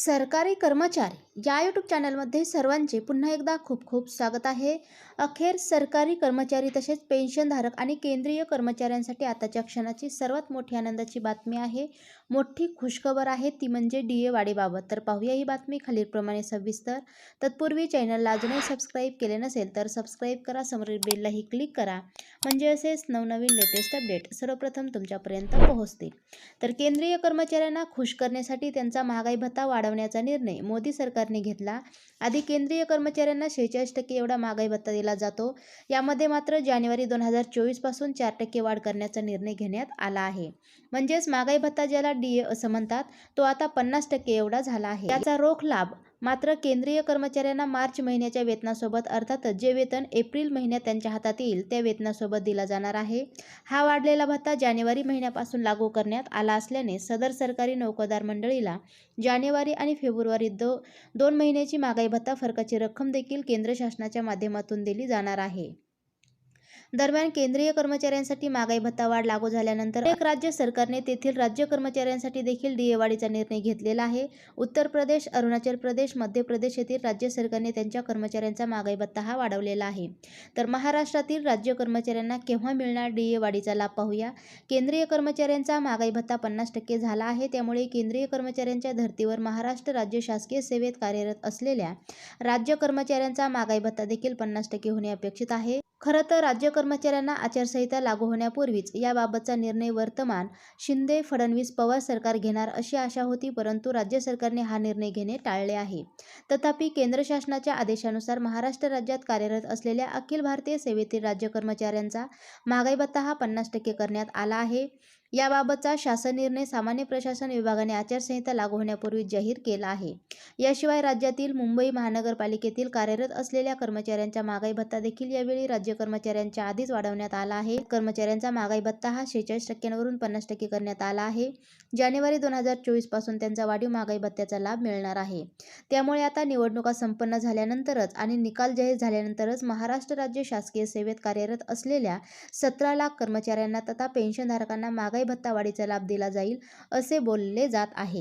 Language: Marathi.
सरकारी कर्मचारी या यूट्यूब चॅनलमध्ये सर्वांचे पुन्हा एकदा खूप खूप स्वागत आहे. अखेर सरकारी कर्मचारी तसेच पेन्शनधारक आणि केंद्रीय कर्मचाऱ्यांसाठी आताच्या क्षणाची सर्वात मोठी आनंदाची बातमी आहे. मोठी खुशखबर आहे ती म्हणजे डी ए वाढीबाबत. तर पाहूया ही बातमी खालीलप्रमाणे सविस्तर. तत्पूर्वी चॅनलला अजूनही सबस्क्राईब केले नसेल तर सबस्क्राईब करा. समोरील बेललाही क्लिक करा. म्हणजे असेच नवनवीन लेटेस्ट अपडेट सर्वप्रथम तुमच्यापर्यंत पोहोचतील. तर केंद्रीय कर्मचाऱ्यांना खुश करण्यासाठी त्यांचा महागाई भत्ता वाढवण्याचा निर्णय मोदी सरकारने घेतला. आधी केंद्रीय कर्मचाऱ्यांना शेहेचाळीस टक्के एवढा महागाई भत्ता दिला जातो. यामध्ये मात्र जानेवारी दोन हजार चोवीसपासून चार टक्के वाढ करण्याचा निर्णय घेण्यात आला आहे. म्हणजेच महागाई भत्ता ज्याला डी ए असं म्हणतात तो आता पन्नास टक्के एवढा झाला आहे. याचा रोख लाभ मात्र केंद्रीय कर्मचाऱ्यांना मार्च महिन्याच्या वेतनासोबत अर्थातच जे वेतन एप्रिल महिन्यात त्यांच्या हातात येईल त्या वेतनासोबत दिला जाणार आहे. हा वाढलेला भत्ता जानेवारी महिन्यापासून लागू करण्यात आला असल्याने सदर सरकारी नोकरदार मंडळीला जानेवारी आणि फेब्रुवारी दो दोन महिन्याची महागाई भत्ता फरकाची रक्कम देखील केंद्र शासनाच्या माध्यमातून दिली जाणार आहे. दरम्यान केंद्रीय कर्मचाऱ्यांसाठी महागाई भत्ता वाढ लागू झाल्यानंतर एक राज्य सरकारने तेथील राज्य कर्मचाऱ्यांसाठी देखील डीए वाढीचा निर्णय घेतलेला आहे. उत्तर प्रदेश अरुणाचल प्रदेश मध्य प्रदेश येथील राज्य सरकारने त्यांच्या कर्मचाऱ्यांचा महागाई भत्ता हा वाढवलेला आहे. तर महाराष्ट्रातील राज्य कर्मचाऱ्यांना केव्हा मिळणार डीए वाढीचा लाभ पाहूया. केंद्रीय कर्मचाऱ्यांचा महागाई भत्ता पन्नास टक्के झाला आहे. त्यामुळे केंद्रीय कर्मचाऱ्यांच्या धर्तीवर महाराष्ट्र राज्य शासकीय सेवेत कार्यरत असलेल्या राज्य कर्मचाऱ्यांचा महागाई भत्ता देखील पन्नास टक्के होणे अपेक्षित आहे. खरं तर राज्य कर्मचाऱ्यांना आचारसंहिता लागू होण्यापूर्वीच याबाबतचा निर्णय वर्तमान. शिंदे फडणवीस पवार सरकार घेणार अशी आशा होती परंतु राज्य सरकारने हा निर्णय घेणे टाळले आहे. तथापि केंद्र शासनाच्या आदेशानुसार महाराष्ट्र राज्यात कार्यरत असलेल्या अखिल भारतीय सेवेतील राज्य कर्मचाऱ्यांचा महागाई भत्ता हा पन्नास टक्के करण्यात आला आहे. याबाबतचा शासन निर्णय सामान्य प्रशासन विभागाने आचारसंहिता लागू होण्यापूर्वी जाहीर केला आहे. याशिवाय राज्यातील मुंबई महानगरपालिकेतील कार्यरत असलेल्या कर्मचाऱ्यांचा महागाई भत्ता देखील यावेळी राज्य कर्मचाऱ्यांच्या आधीच वाढवण्यात आला आहे. कर्मचाऱ्यांचा महागाई भत्ता हा शेहेचाळीस टक्क्यांवरून पन्नास टक्के करण्यात आला आहे. जानेवारी दोन हजार चोवीसपासून त्यांचा वाढीव महागाई भत्त्याचा लाभ मिळणार आहे. त्यामुळे आता निवडणुका संपन्न झाल्यानंतरच आणि निकाल जाहीर झाल्यानंतरच महाराष्ट्र राज्य शासकीय सेवेत कार्यरत असलेल्या सतरा लाख कर्मचाऱ्यांना तथा पेन्शनधारकांना महागाई भत्ता वाढीचा लाभ दिला जाईल असे बोलले जात आहे.